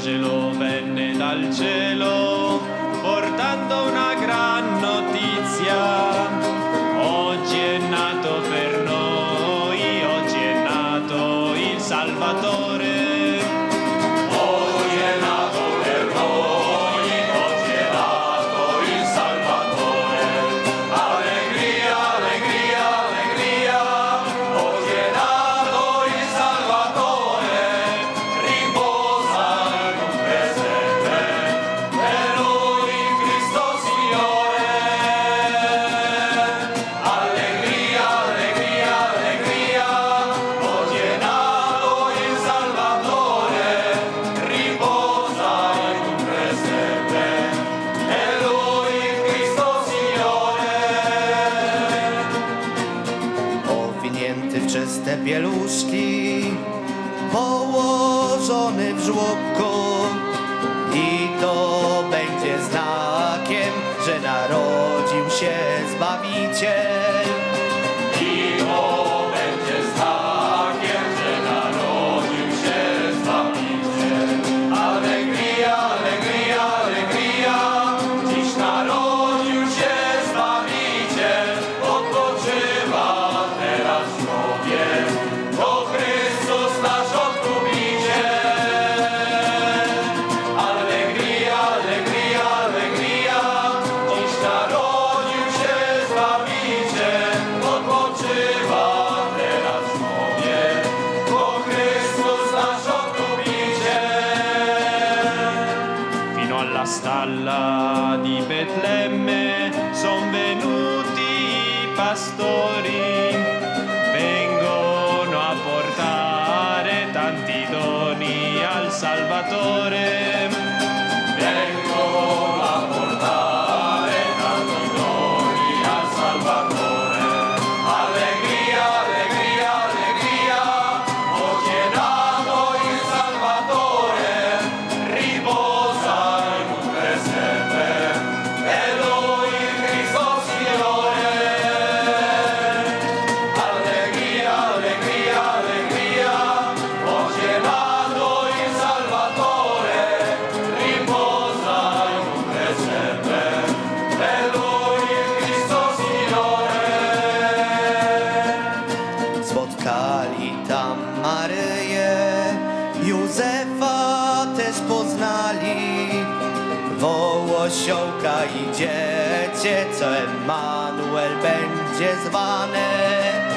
angelo venne dal cielo portando una gran notizia. Oggi è nato per noi, oggi è nato il Salvatore. zawinięty w czyste pieluszki, położony w żłobku. I to będzie znakiem, że narodził się Zbawiciel. dalla stalla di Betlemme. Son venuti i pastori też poznali Wołosiołka i dziecię, co Emanuel będzie zwane.